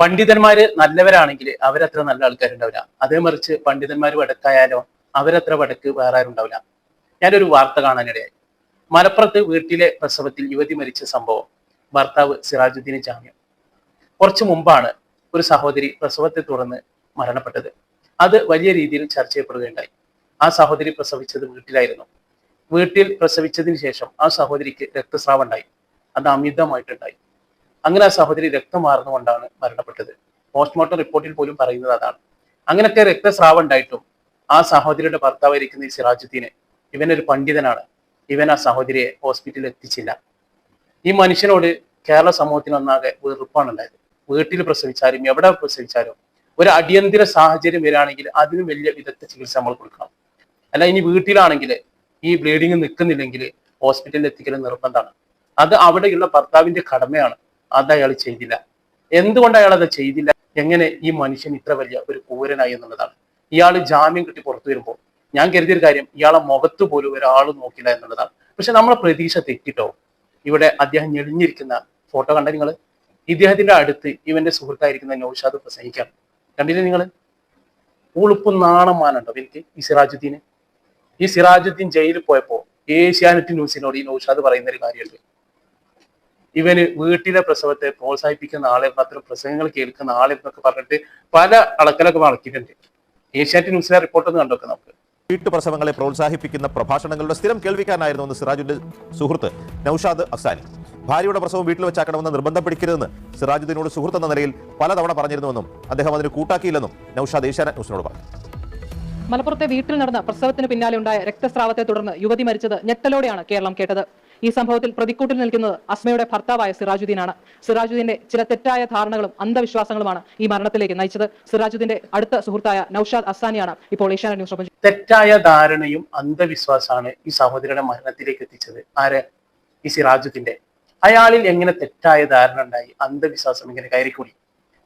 പണ്ഡിതന്മാര് നല്ലവരാണെങ്കിൽ അവരത്ര നല്ല ആൾക്കാരുണ്ടാവില്ല. അതേ മറിച്ച് പണ്ഡിതന്മാർ വടക്കായാലോ അവരത്ര വടക്ക് വേറെ ആരും ഉണ്ടാവില്ല. ഞാനൊരു വാർത്ത കാണാനിടയായി. മലപ്പുറത്ത് വീട്ടിലെ പ്രസവത്തിൽ യുവതി മരിച്ച സംഭവം ഭർത്താവ് സിറാജുദ്ദീന് ജാമ്യം. കുറച്ചു മുമ്പാണ് ഒരു സഹോദരി പ്രസവത്തെ തുടർന്ന് മരണപ്പെട്ടത്. അത് വലിയ രീതിയിൽ ചർച്ച ചെയ്യപ്പെടുകയുണ്ടായി. ആ സഹോദരി പ്രസവിച്ചത് വീട്ടിലായിരുന്നു. വീട്ടിൽ പ്രസവിച്ചതിന് ശേഷം ആ സഹോദരിക്ക് രക്തസ്രാവം ഉണ്ടായി. അത് അമിതമായിട്ടുണ്ടായി. അങ്ങനെ ആ സഹോദരി രക്തമാർന്നുകൊണ്ടാണ് മരണപ്പെട്ടത്. പോസ്റ്റ്മോർട്ടം റിപ്പോർട്ടിൽ പോലും പറയുന്നത് അതാണ്. അങ്ങനത്തെ രക്തസ്രാവം ഉണ്ടായിട്ടും ആ സഹോദരിയുടെ ഭർത്താവായിരിക്കുന്ന ഈ സിറാജുദ്ദീന് ഇവനൊരു പണ്ഡിതനാണ്. ഇവൻ ആ സഹോദരിയെ ഹോസ്പിറ്റലിൽ എത്തിച്ചില്ല. ഈ മനുഷ്യനോട് കേരള സമൂഹത്തിന് ഒന്നാകെ വെറുപ്പാണ് ഉണ്ടായത് വീട്ടിൽ പ്രസവിച്ചാലും എവിടെ പ്രസവിച്ചാലും ഒരു അടിയന്തര സാഹചര്യം വരികയാണെങ്കിൽ അതിനും വലിയ വിദഗ്ധ ചികിത്സ നമ്മൾ കൊടുക്കണം. അല്ല ഇനി വീട്ടിലാണെങ്കിൽ ഈ ബ്ലീഡിങ് നിൽക്കുന്നില്ലെങ്കിൽ ഹോസ്പിറ്റലിൽ എത്തിക്കൽ നിർബന്ധമാണ്. അത് അവിടെയുള്ള ഭർത്താവിന്റെ കടമയാണ്. അത് അയാൾ ചെയ്തില്ല. എന്തുകൊണ്ട് അയാൾ അത് ചെയ്തില്ല? എങ്ങനെ ഈ മനുഷ്യൻ ഇത്ര വലിയ ഒരു പൂരനായി എന്നുള്ളതാണ്. ഇയാൾ ജാമ്യം കിട്ടി പുറത്തു വരുമ്പോൾ ഞാൻ കരുതിയൊരു കാര്യം ഇയാളെ മുഖത്ത് പോലും ഒരാൾ നോക്കില്ല എന്നുള്ളതാണ്. പക്ഷെ നമ്മളെ പ്രതീക്ഷ തെറ്റിട്ടോ? ഇവിടെ അദ്ദേഹം ഞെളിഞ്ഞിരിക്കുന്ന ഫോട്ടോ കണ്ട നിങ്ങൾ ഇദ്ദേഹത്തിന്റെ അടുത്ത് ഇവന്റെ സുഹൃത്തായിരിക്കുന്ന നൌഷാദ് പ്രസംഗിക്കാണ്. കണ്ടില്ലേ നിങ്ങൾ ഉളുപ്പ് നാണമാനുണ്ടോ എനിക്ക് ഈ സിറാജുദ്ദീന്? ഈ സിറാജുദ്ദീൻ ജയിലിൽ പോയപ്പോ ഏഷ്യാനെറ്റ് ന്യൂസിനോട് ഈ നൌഷാദ് പറയുന്ന ഒരു കാര്യമുണ്ട്. ഇവന് വീട്ടിലെ പ്രസവത്തെ പ്രോത്സാഹിപ്പിക്കുന്ന ആളെ മാത്രം പ്രസംഗങ്ങൾ കേൾക്കുന്ന ആളെ എന്നൊക്കെ പറഞ്ഞിട്ട് പല അളക്കലൊക്കെ നടക്കിയിട്ടുണ്ട്. ഏഷ്യാനെറ്റ് ന്യൂസിലെ റിപ്പോർട്ട് ഒന്ന് കണ്ടൊക്കെ നമുക്ക്. വീട്ടുപ്രസവങ്ങളെ പ്രോത്സാഹിപ്പിക്കുന്ന പ്രഭാഷണങ്ങളുടെ സ്ഥിരം കേൾവിക്കാരനായിരുന്നു എന്ന് സിറാജുദ്ദീൻ സുഹൃത്ത് നൌഷാദ് അഫ്സാനി. ഭാര്യയുടെ പ്രസവം വീട്ടിൽ വെച്ചാക്കണമെന്ന് നിർബന്ധം പിടിക്കരുതെന്ന് സിറാജുദ്ദീനോട് സുഹൃത്ത് എന്ന നിലയിൽ പലതവണ പറഞ്ഞിരുന്നുവെന്നും അദ്ദേഹം അതിന് കൂട്ടാക്കിയില്ലെന്നും നൌഷാദ് ഏഷ്യാനെറ്റ് ന്യൂസിനോട് പറഞ്ഞു. മലപ്പുറത്തെ വീട്ടിൽ നടന്ന പ്രസവത്തിന് പിന്നാലെ ഉണ്ടായ രക്തസ്രാവത്തെ തുടർന്ന് യുവതി മരിച്ചത് ഞെട്ടലോടെയാണ് കേരളം കേട്ടത്. ഈ സംഭവത്തിൽ പ്രതിക്കൂട്ടിൽ നിൽക്കുന്നത് അസ്മയുടെ ഭർത്താവായ സിറാജുദ്ദീനാണ്. സിറാജുദ്ദീന്റെ ചില തെറ്റായ ധാരണകളും അന്ധവിശ്വാസങ്ങളുമാണ് ഈ മരണത്തിലേക്ക് നയിച്ചത്. സിറാജുദ്ദീന്റെ അടുത്ത സുഹൃത്തായ നൌഷാദ് അസാനിയാണ് ഇപ്പോൾ ഏഷ്യാനെറ്റ് ന്യൂസ് പ്രപഞ്ചം. തെറ്റായ ധാരണയും അന്ധവിശ്വാസമാണ് ഈ സഹോദരിയുടെ മരണത്തിലേക്ക് എത്തിച്ചത്. ആര്? ഈ സിറാജുദ്ദീന്റെ. അയാളിൽ എങ്ങനെ തെറ്റായ ധാരണ ഉണ്ടായി? അന്ധവിശ്വാസം ഇങ്ങനെ കയറിക്കൂടി.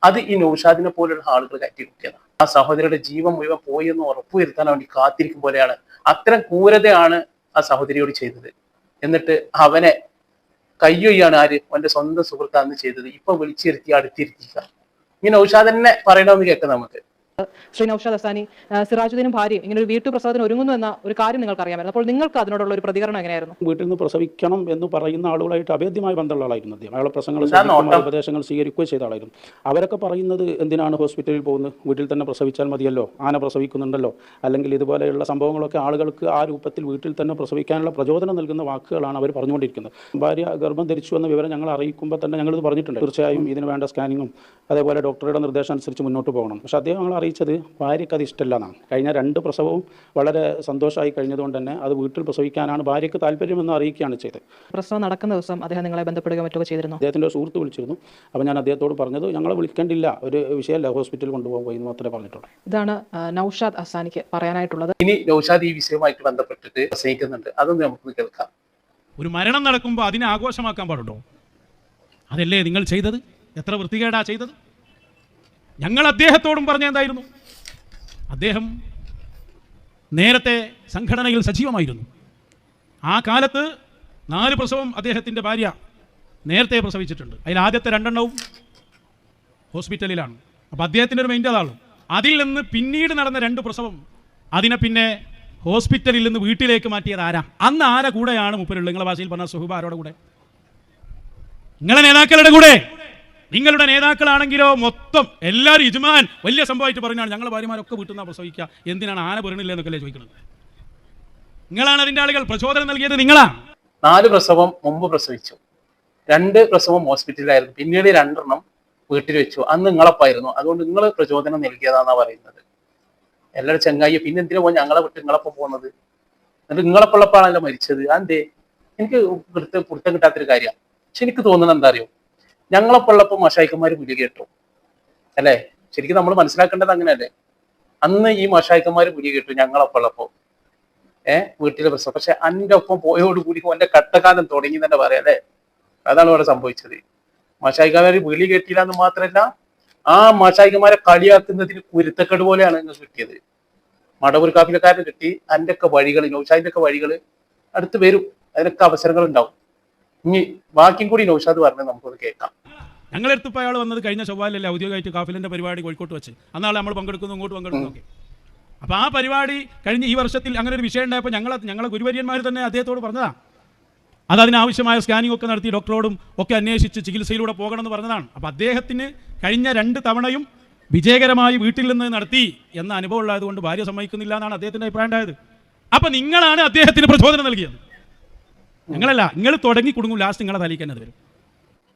അത് ഈ നൌഷാദിനെ പോലുള്ള ആളുകൾ കയറ്റിക്കുട്ടിയതാണ് ആ സഹോദരിയുടെ ജീവൻ മുഴുവൻ പോയി എന്ന് ഉറപ്പുവരുത്താൻ വേണ്ടി കാത്തിരിക്കും പോലെയാണ്. അത്തരം ക്രൂരതയാണ് ആ സഹോദരിയോട് ചെയ്തത്. എന്നിട്ട് അവനെ കയ്യൊയ്യാണ് ആര്? അവന്റെ സ്വന്തം സുഹൃത്താന്ന് ചെയ്തത്. ഇപ്പൊ വിളിച്ചിരുത്തി അടുത്തിരുത്തിക്ക ഇങ്ങനെ ഔഷാദ് തന്നെ പറയണമെന്ന് കേൾക്കാം നമുക്ക്. ശ്രീ നൌഷാദ് അസാനി സിറാജുദ്ദീനും ഭാര്യയും ഇങ്ങനെ ഒരു വീട്ടു പ്രസവത്തിന് ഒരുങ്ങുന്നു എന്ന ഒരു കാര്യം നിങ്ങൾക്ക് അറിയാമായിരുന്നു അപ്പോൾ നിങ്ങൾക്ക് അതിനോടുള്ള ഒരു പ്രതികരണം എങ്ങനെയായിരുന്നു? വീട്ടിൽ നിന്ന് പ്രസവിക്കണം എന്ന് പറയുന്ന ആളുകളായിട്ട് അഭേദ്യമായി ബന്ധമുള്ള ആളായിരുന്നു അദ്ദേഹം. അയാളെ പ്രസംഗങ്ങൾ? ഉപദേശങ്ങൾ സ്വീകരിക്കുകയും ചെയ്ത ആളായിരുന്നു. അവരൊക്കെ പറയുന്നത് എന്തിനാണ് ഹോസ്പിറ്റലിൽ പോകുന്നത്? വീട്ടിൽ തന്നെ പ്രസവിച്ചാൽ മതിയല്ലോ? ആന പ്രസവിക്കുന്നുണ്ടല്ലോ? അല്ലെങ്കിൽ ഇതുപോലെയുള്ള സംഭവങ്ങളൊക്കെ ആളുകൾക്ക് ആ രൂപത്തിൽ വീട്ടിൽ തന്നെ പ്രസവിക്കാനുള്ള പ്രചോദനം നൽകുന്ന വാക്കുകളാണ് അവർ പറഞ്ഞുകൊണ്ടിരിക്കുന്നത്. ഭാര്യ ഗർഭം ധരിച്ചു എന്ന വിവരം ഞങ്ങൾ അറിയിക്കുമ്പോൾ തന്നെ ഞങ്ങളിത് പറഞ്ഞിട്ടുണ്ട്. തീർച്ചയായും ഇതിന് വേണ്ട സ്കാനിങ്ങും അതേപോലെ ഡോക്ടറുടെ നിർദ്ദേശം അനുസരിച്ച് മുന്നോട്ട് പോകണം. പക്ഷേ അദ്ദേഹം ഞങ്ങൾ അറിയിച്ചത് ഭാര്യയ്ക്ക് അത് ഇഷ്ടമല്ല എന്നാണ് കഴിഞ്ഞ രണ്ട് പ്രസവവും വളരെ സന്തോഷമായി കഴിഞ്ഞതുകൊണ്ട് തന്നെ അത് വീട്ടിൽ പ്രസവിക്കാനാണ് ഭാര്യയ്ക്ക് താല്പര്യമെന്ന് അറിയിക്കുകയാണ് ചെയ്തത്. പ്രസവം നടക്കുന്ന ദിവസം അദ്ദേഹം നിങ്ങളെ ബന്ധപ്പെടുകയോ മറ്റോ ചെയ്തിരുന്നു? അദ്ദേഹത്തിന്റെ ഒരു സുഹൃത്ത് വിളിച്ചിരുന്നു. അപ്പോൾ ഞാൻ അദ്ദേഹത്തോട് പറഞ്ഞത് ഞങ്ങളെ വിളിക്കേണ്ടില്ല. ഒരു വിഷയമല്ല ഹോസ്പിറ്റലിൽ കൊണ്ടുപോകുമ്പോൾ എന്ന് മാത്രമേ പറഞ്ഞിട്ടുള്ളൂ. ഇതാണ് നൌഷാദ് അസാനിക്ക് പറയാനായിട്ടുള്ളത്. ഇനി നൌഷാദ് ഈ വിഷയവുമായിട്ട് ബന്ധപ്പെട്ടിട്ട് പ്രസംഗിക്കുന്നുണ്ട്. അതൊന്ന് നമുക്ക് കേൾക്കാം. ഒരു മരണം നടക്കുമ്പോൾ അതിനെ ആഘോഷമാക്കാൻ പാടുണ്ടോ? അതല്ലേ നിങ്ങൾ ചെയ്തത്? എത്ര വൃത്തികേടാ ചെയ്തത്? ഞങ്ങൾ അദ്ദേഹത്തോടും പറഞ്ഞ എന്തായിരുന്നു? അദ്ദേഹം നേരത്തെ സംഘടനയിൽ സജീവമായിരുന്നു. ആ കാലത്ത് നാല് പ്രസവം അദ്ദേഹത്തിന്റെ ഭാര്യ നേരത്തെ പ്രസവിച്ചിട്ടുണ്ട്. അതിൽ ആദ്യത്തെ രണ്ടെണ്ണവും ഹോസ്പിറ്റലിലാണ്. അപ്പോൾ അദ്ദേഹത്തിന്റെ ഒരു മെയിന്റെ അതാണ്. അതിൽ നിന്ന് പിന്നീട് നടന്ന രണ്ട് പ്രസവം അതിനെ പിന്നെ ഹോസ്പിറ്റലിൽ നിന്ന് വീട്ടിലേക്ക് മാറ്റിയത് ആരാ? അന്ന് ആരെ കൂടെയാണ് മുപ്പരുള്ളത്? നിങ്ങളെ ഭാഷയിൽ പറഞ്ഞ സുഹുബ ആരോടെ കൂടെ? നിങ്ങളെ നേതാക്കളുടെ കൂടെ? നിങ്ങളുടെ നേതാക്കളാണെങ്കിലോ മൊത്തം എല്ലാവരും ഇജുമാൻ വലിയ സംഭവമായിട്ട് പറഞ്ഞാണ് ഞങ്ങൾ ഭാര്യമാരൊക്കെ വീട്ടിൽ നിന്നാണ് പ്രസവിക്കുക. എന്തിനാണ് ആന പെറണില്ല എന്നൊക്കെ ചോദിക്കുന്നത്. നിങ്ങളാണ് അതിന്റെ ആളുകൾ. പ്രചോദനം നൽകിയത് നിങ്ങളാണ് നാല് പ്രസവം മുമ്പ് പ്രസവിച്ചു. രണ്ട് പ്രസവം ഹോസ്പിറ്റലിലായിരുന്നു. പിന്നീട് രണ്ടെണ്ണം വീട്ടിൽ വെച്ചു. അന്ന് നിങ്ങളപ്പായിരുന്നു. അതുകൊണ്ട് നിങ്ങൾ പ്രചോദനം നൽകിയതാണെന്നാണ് പറയുന്നത്. എല്ലാവരും ചെങ്ങായി പിന്നെ എന്തിനാ പോയി ഞങ്ങളെ വിട്ട് നിങ്ങളപ്പം പോകുന്നത്? എന്നിട്ട് നിങ്ങളൊപ്പമുള്ളപ്പോഴാണല്ലോ മരിച്ചത്? അതെന്തേ എനിക്ക് പിടുത്തം കിട്ടാത്തൊരു കാര്യമാണ്. പക്ഷെ എനിക്ക് തോന്നുന്നത് എന്താ അറിയോ? ഞങ്ങളെപ്പോഴപ്പം മഷായിക്കന്മാർ പുലി കേട്ടു. അല്ലേ? ശരിക്കും നമ്മൾ മനസ്സിലാക്കേണ്ടത് അങ്ങനെയല്ലേ? അന്ന് ഈ മഷായിക്കന്മാർ പുലി കേട്ടു ഞങ്ങളെപ്പോഴപ്പോ ഏഹ് വീട്ടിലെ പ്രശ്നം. പക്ഷെ അന്റെ ഒപ്പം പോയോടുകൂടി ഓന്റെ കട്ടകാലം തുടങ്ങി തന്നെ പറയാം അല്ലേ? അതാണ് ഇവിടെ സംഭവിച്ചത്. മാഷായിക്കാരെ വിളി കേട്ടില്ല എന്ന് മാത്രമല്ല ആ മാഷായിക്കന്മാരെ കളിയാക്കുന്നതിന് കുരുത്തക്കേട് പോലെയാണ് നിങ്ങൾ കിട്ടിയത്. മടവൂർ കാപ്പിലക്കാരന് കിട്ടി അതിന്റെ ഒക്കെ വഴികൾ നൗഷാദിന്റെ ഒക്കെ വഴികൾ അടുത്ത് വരും. അതിനൊക്കെ അവസരങ്ങൾ ഉണ്ടാവും ഇനി ബാക്കിയും കൂടി നൗഷാദ് പറഞ്ഞ് നമുക്കത് കേൾക്കാം. ഞങ്ങളെടുത്ത് ഇപ്പോൾ അയാൾ വന്നത് കഴിഞ്ഞ ചൊവ്വാലല്ലേ ഔദ്യോഗികമായിട്ട് കാഫിലിന്റെ പരിപാടി കോഴിക്കോട്ട് വെച്ച്. അന്നാളെ നമ്മൾ പങ്കെടുക്കുന്നു ഇങ്ങോട്ട് പങ്കെടുക്കുന്നു ഒക്കെ. അപ്പോൾ ആ പരിപാടി കഴിഞ്ഞ ഈ വർഷത്തിൽ അങ്ങനെ ഒരു വിഷയം ഉണ്ടായപ്പോൾ ഞങ്ങൾ ഞങ്ങളെ ഗുരുവര്യന്മാർ തന്നെ അദ്ദേഹത്തോട് പറഞ്ഞതാണ് അത് അതിനാവശ്യമായ സ്കാനിംഗ് ഒക്കെ നടത്തി ഡോക്ടറോടും ഒക്കെ അന്വേഷിച്ച് ചികിത്സയിലൂടെ പോകണം എന്ന് പറഞ്ഞതാണ്. അപ്പോൾ അദ്ദേഹത്തിന് കഴിഞ്ഞ രണ്ട് തവണയും വിജയകരമായി വീട്ടിൽ നിന്ന് നടത്തി എന്ന അനുഭവം ഉള്ളതുകൊണ്ട് ഭാര്യ സമ്മതിക്കുന്നില്ല എന്നാണ് അദ്ദേഹത്തിന്റെ അഭിപ്രായം ഉണ്ടായത്. അപ്പം നിങ്ങളാണ് അദ്ദേഹത്തിന് പ്രചോദനം നൽകിയത്. നിങ്ങളല്ല നിങ്ങൾ തുടങ്ങി കുടുങ്ങും ലാസ്റ്റ് നിങ്ങളെ തലയിൽ തന്നെ വരും.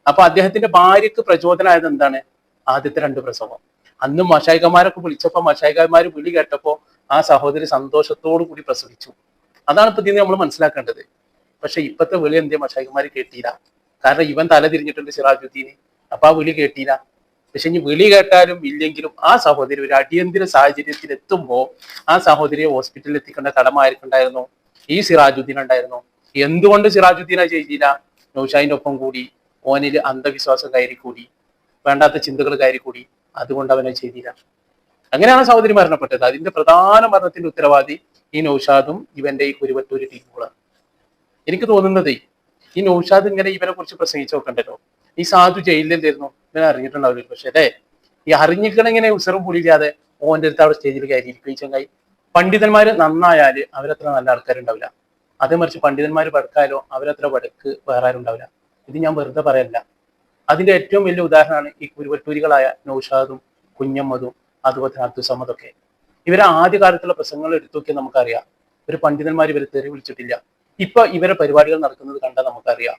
അപ്പൊ അദ്ദേഹത്തിന്റെ ഭാര്യക്ക് പ്രചോദനമായത് എന്താണ്? ആദ്യത്തെ രണ്ട് പ്രസവം അന്ന് മഷായികമാരൊക്കെ വിളിച്ചപ്പോ മഷായികമാര് വിളി കേട്ടപ്പോ ആ സഹോദരി സന്തോഷത്തോടു കൂടി പ്രസവിച്ചു. അതാണ് ഇപ്പൊ നമ്മൾ മനസ്സിലാക്കേണ്ടത്. പക്ഷെ ഇപ്പത്തെ വിളി എന്തേ മഷായികമാര് കേട്ടില്ല. കാരണം ഇവൻ തല തിരിഞ്ഞിട്ടുണ്ട് സിറാജുദ്ദീന്. അപ്പൊ ആ വിളി കേട്ടില്ല. പക്ഷെ ഇനി വിളി കേട്ടാലും ഇല്ലെങ്കിലും ആ സഹോദരി ഒരു അടിയന്തര സാഹചര്യത്തിൽ എത്തുമ്പോ ആ സഹോദരിയെ ഹോസ്പിറ്റലിൽ എത്തിക്കേണ്ട കടമ ആർക്കുണ്ടായിരുന്നു? ഈ സിറാജുദ്ദീൻ ഉണ്ടായിരുന്നു എന്തുകൊണ്ട് സിറാജുദ്ദീനെ ചെയ്തില്ല നൗഷാദിന്റെ ഒപ്പം കൂടി ഓനിൽ അന്ധവിശ്വാസം കയറി കൂടി വേണ്ടാത്ത ചിന്തകൾ കയറി കൂടി അതുകൊണ്ട് അവനെ ചെയ്തില്ല. അങ്ങനെയാണ് സഹോദരി മരണപ്പെട്ടത്. അതിന്റെ പ്രധാന മരണത്തിന്റെ ഉത്തരവാദി ഈ നൗഷാദും ഇവന്റെ ഈ കുരുവട്ടൂര് ടീമുകളാണ്. എനിക്ക് തോന്നുന്നത് ഈ നൗഷാദ് ഇങ്ങനെ ഇവനെ കുറിച്ച് പ്രസംഗിച്ചു നോക്കണ്ടല്ലോ. ഈ സാധു ജയിലിലായിരുന്നു ഇവനെ അറിഞ്ഞിട്ടുണ്ടാവില്ല പക്ഷെ അല്ലേ? ഈ അറിഞ്ഞിക്കണെങ്ങനെ ഉസറും പുളിയില്ലാതെ ഓന്റെ അടുത്ത് അവിടെ സ്റ്റേജിൽ കയറി ഈ ചങ്ങായി പണ്ഡിതന്മാര് നന്നായാൽ അവരത്ര നല്ല ആൾക്കാരുണ്ടാവില്ല. അതേ മറിച്ച് പണ്ഡിതന്മാർ പടക്കാലോ അവരത്ര വടക്ക് വേറെ ആരും ഉണ്ടാവില്ല. ഇത് ഞാൻ വെറുതെ പറയല്ല. അതിന്റെ ഏറ്റവും വലിയ ഉദാഹരണമാണ് ഈ കുരുവട്ടൂരികളായ നൌഷാദും കുഞ്ഞമ്മദും അതുപോലെ തന്നെ അബ്ദുസമ്മദൊക്കെ ഇവരെ ആദ്യകാലത്തുള്ള പ്രസംഗങ്ങൾ എടുത്തു നോക്കിയാൽ നമുക്കറിയാം. ഒരു പണ്ഡിതന്മാർ ഇവരെ തെറി വിളിച്ചിട്ടില്ല. ഇപ്പൊ ഇവരെ പരിപാടികൾ നടക്കുന്നത് കണ്ടാൽ നമുക്കറിയാം.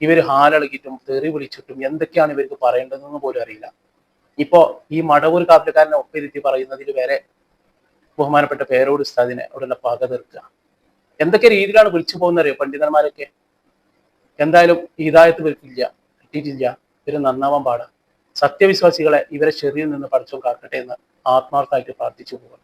ഇവർ ഹാലളകിയിട്ടും തെറി വിളിച്ചിട്ടും എന്തൊക്കെയാണ് ഇവർക്ക് പറയേണ്ടതെന്ന് പോലും അറിയില്ല. ഇപ്പോ ഈ മടവൂർ കാപ്പിലക്കാരനെ ഒപ്പിരുത്തി പറയുന്നതിൽ വരെ ബഹുമാനപ്പെട്ട പേരോട് ഉസ്താദിനെ അവിടെയുള്ള പക തീർക്കുക. എന്തൊക്കെ രീതിയിലാണ് വിളിച്ചു പോകുന്നറിയോ പണ്ഡിതന്മാരൊക്കെ? എന്തായാലും ഹിദായത്ത് ഇവർക്കില്ല കിട്ടിയിട്ടില്ല. ഇവർ നന്നാവാൻ പാടാ. സത്യവിശ്വാസികളെ ഇവരെ ചെറിയ നിന്ന് പഠിച്ചോ കാക്കട്ടെ എന്ന് ആത്മാർത്ഥമായിട്ട് പ്രാർത്ഥിച്ചു പോകണം